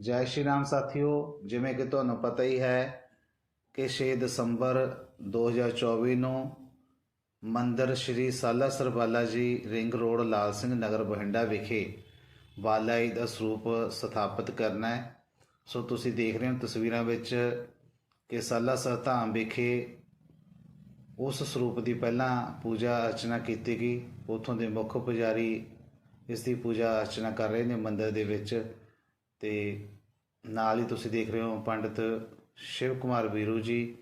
ਜੈ ਸ਼੍ਰੀ ਰਾਮ ਸਾਥੀਓ, ਜਿਵੇਂ ਕਿ ਤੁਹਾਨੂੰ ਪਤਾ ਹੀ ਹੈ ਕਿ 6 ਦਸੰਬਰ 2024 ਨੂੰ ਮੰਦਰ ਸ਼੍ਰੀ ਸਾਲਾਸਰ ਬਾਲਾ ਜੀ ਰਿੰਗ ਰੋਡ ਲਾਲ ਸਿੰਘ ਨਗਰ ਬਠਿੰਡਾ ਵਿਖੇ ਬਾਲਾ ਜੀ ਦਾ ਸਰੂਪ ਸਥਾਪਿਤ ਕਰਨਾ ਹੈ। ਸੋ ਤੁਸੀਂ ਦੇਖ ਰਹੇ ਹੋ ਤਸਵੀਰਾਂ ਵਿੱਚ ਕਿ ਸਾਲਾਸਰ ਧਾਮ ਵਿਖੇ ਉਸ ਸਰੂਪ ਦੀ ਪਹਿਲਾਂ ਪੂਜਾ ਅਰਚਨਾ ਕੀਤੀ ਗਈ। ਉਥੋਂ ਦੇ ਮੁੱਖ ਪੁਜਾਰੀ ਇਸ ਦੀ ਪੂਜਾ ਅਰਚਨਾ ਕਰ ਰਹੇ ਨੇ ਮੰਦਰ ਦੇ ਵਿੱਚ। ਤੇ ਨਾਲ ਹੀ ਤੁਸੀਂ ਦੇਖ ਰਹੇ ਹੋ ਪੰਡਿਤ ਸ਼ਿਵ ਕੁਮਾਰ ਵੀਰੂ ਜੀ,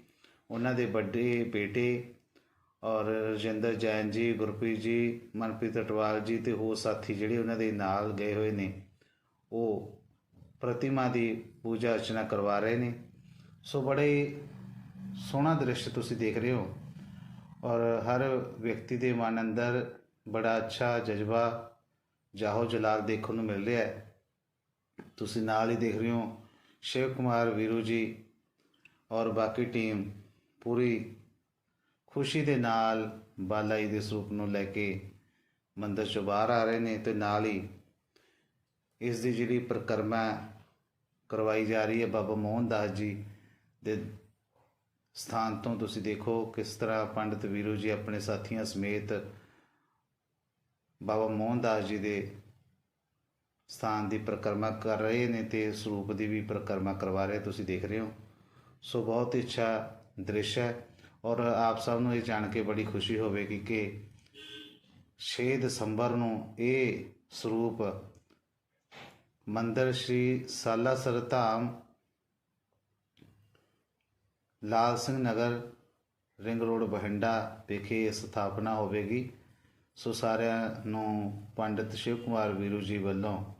ਉਹਨਾਂ ਦੇ ਵੱਡੇ ਬੇਟੇ ਔਰ ਰਜਿੰਦਰ ਜੈਨ ਜੀ, ਗੁਰਪ੍ਰੀਤ ਜੀ, ਮਨਪ੍ਰੀਤ ਅਟਵਾਲ ਜੀ ਤੇ ਹੋਰ ਸਾਥੀ ਜਿਹੜੇ ਉਹਨਾਂ ਦੇ ਨਾਲ ਗਏ ਹੋਏ ਨੇ, ਉਹ ਪ੍ਰਤਿਮਾ ਦੀ ਪੂਜਾ ਅਰਚਨਾ ਕਰਵਾ ਰਹੇ ਨੇ। ਸੋ ਬੜੇ ਸੋਹਣਾ ਦ੍ਰਿਸ਼ ਤੁਸੀਂ ਦੇਖ ਰਹੇ ਹੋ ਔਰ ਹਰ ਵਿਅਕਤੀ ਦੇ ਮਨ ਅੰਦਰ ਬੜਾ ਅੱਛਾ ਜਜ਼ਬਾ ਜਾਹੋ ਜਲਾਲ ਦੇਖਣ ਨੂੰ ਮਿਲ ਰਿਹਾ ਹੈ। ਤੁਸੀਂ ਨਾਲ ਹੀ ਦੇਖ ਰਹੇ ਹੋ ਸ਼ਿਵ ਕੁਮਾਰ ਵੀਰੂ ਜੀ ਔਰ ਬਾਕੀ ਟੀਮ ਪੂਰੀ ਖੁਸ਼ੀ ਦੇ ਨਾਲ ਬਾਲਾ ਜੀ ਦੇ ਸਰੂਪ ਨੂੰ ਲੈ ਕੇ ਮੰਦਰ ਚੋਂ ਬਾਹਰ ਆ ਰਹੇ ਨੇ ਤੇ ਨਾਲ ਹੀ ਇਸ ਦੀ ਜਿਹੜੀ ਪ੍ਰਕਰਮਾ ਕਰਵਾਈ ਜਾ ਰਹੀ ਹੈ ਬਾਬਾ ਮੋਹਨ ਦਾਸ ਜੀ ਦੇ ਸਥਾਨ ਤੋਂ ਤੁਸੀਂ ਦੇਖੋ ਕਿਸ ਤਰ੍ਹਾਂ ਪੰਡਿਤ ਵੀਰੂ ਜੀ ਆਪਣੇ ਸਾਥੀਆਂ ਸਮੇਤ ਬਾਬਾ ਮੋਹਨ ਦਾਸ ਜੀ ਦੇ ਸਥਾਨ ਦੀ ਪ੍ਰਕਰਮਾ ਕਰ ਰਹੇ ਨੇ ਤੇ ਸਰੂਪ ਦੀ ਵੀ ਪ੍ਰਕਰਮਾ ਕਰਵਾ ਰਹੇ, ਤੁਸੀਂ ਦੇਖ ਰਹੇ ਹੋ। ਸੋ ਬਹੁਤ ਹੀ ਅੱਛਾ ਦ੍ਰਿਸ਼ ਹੈ ਔਰ ਆਪ ਸਭ ਨੂੰ ਇਹ ਜਾਣ ਕੇ ਬੜੀ ਖੁਸ਼ੀ ਹੋਵੇਗੀ ਕਿ 6 ਦਸੰਬਰ ਨੂੰ ਇਹ ਸਰੂਪ ਮੰਦਰ ਸ਼੍ਰੀ ਸਾਲਾਸਰ ਧਾਮ ਲਾਲ ਸਿੰਘ ਨਗਰ ਰਿੰਗ ਰੋਡ ਬਠਿੰਡਾ ਵਿਖੇ ਸਥਾਪਨਾ ਹੋਵੇਗੀ। ਸੋ ਸਾਰਿਆਂ ਨੂੰ ਪੰਡਿਤ ਸ਼ਿਵ ਕੁਮਾਰ ਵੀਰੂ ਜੀ ਵੱਲੋਂ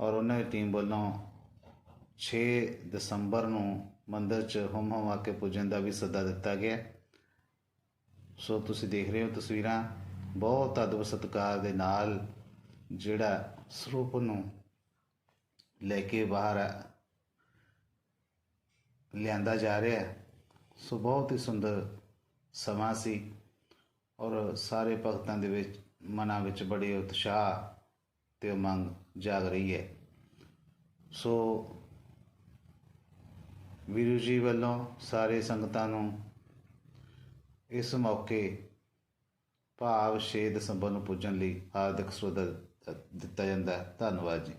ਔਰ ਉਹਨਾਂ ਦੀ ਟੀਮ ਵੱਲੋਂ 6 ਦਸੰਬਰ ਨੂੰ ਮੰਦਰ 'ਚ ਹੁਮ ਹੁਮਾ ਕੇ ਪੂਜਨ ਦਾ ਵੀ ਸੱਦਾ ਦਿੱਤਾ ਗਿਆ। ਸੋ ਤੁਸੀਂ ਦੇਖ ਰਹੇ ਹੋ ਤਸਵੀਰਾਂ। ਬਹੁਤ ਅਦਬ ਸਤਿਕਾਰ ਦੇ ਨਾਲ ਜਿਹੜਾ ਸਰੂਪ ਨੂੰ ਲੈ ਕੇ ਬਾਹਰ ਲਿਆਂਦਾ ਜਾ ਰਿਹਾ ਹੈ। ਸੋ ਬਹੁਤ ਹੀ ਸੁੰਦਰ ਸਮਾਂ ਸੀ ਔਰ ਸਾਰੇ ਭਗਤਾਂ ਦੇ ਵਿੱਚ ਮਨਾਂ ਵਿੱਚ ਬੜੇ ਉਤਸ਼ਾਹ ਤੇ ਮੰਗ ਜਾਗ ਰਹੀ ਹੈ। ਸੋ ਵੀਰੂ ਜੀ ਵੱਲੋਂ ਸਾਰੇ ਸੰਗਤਾਂ ਨੂੰ ਇਸ ਮੌਕੇ ਭਾਵ 6 ਦਸੰਬਰ ਨੂੰ ਪੁੱਜਣ ਲਈ ਹਾਰਦਿਕ ਸਵਾਗਤ ਦਿੱਤਾ ਜਾਂਦਾ ਹੈ। ਧੰਨਵਾਦ ਜੀ।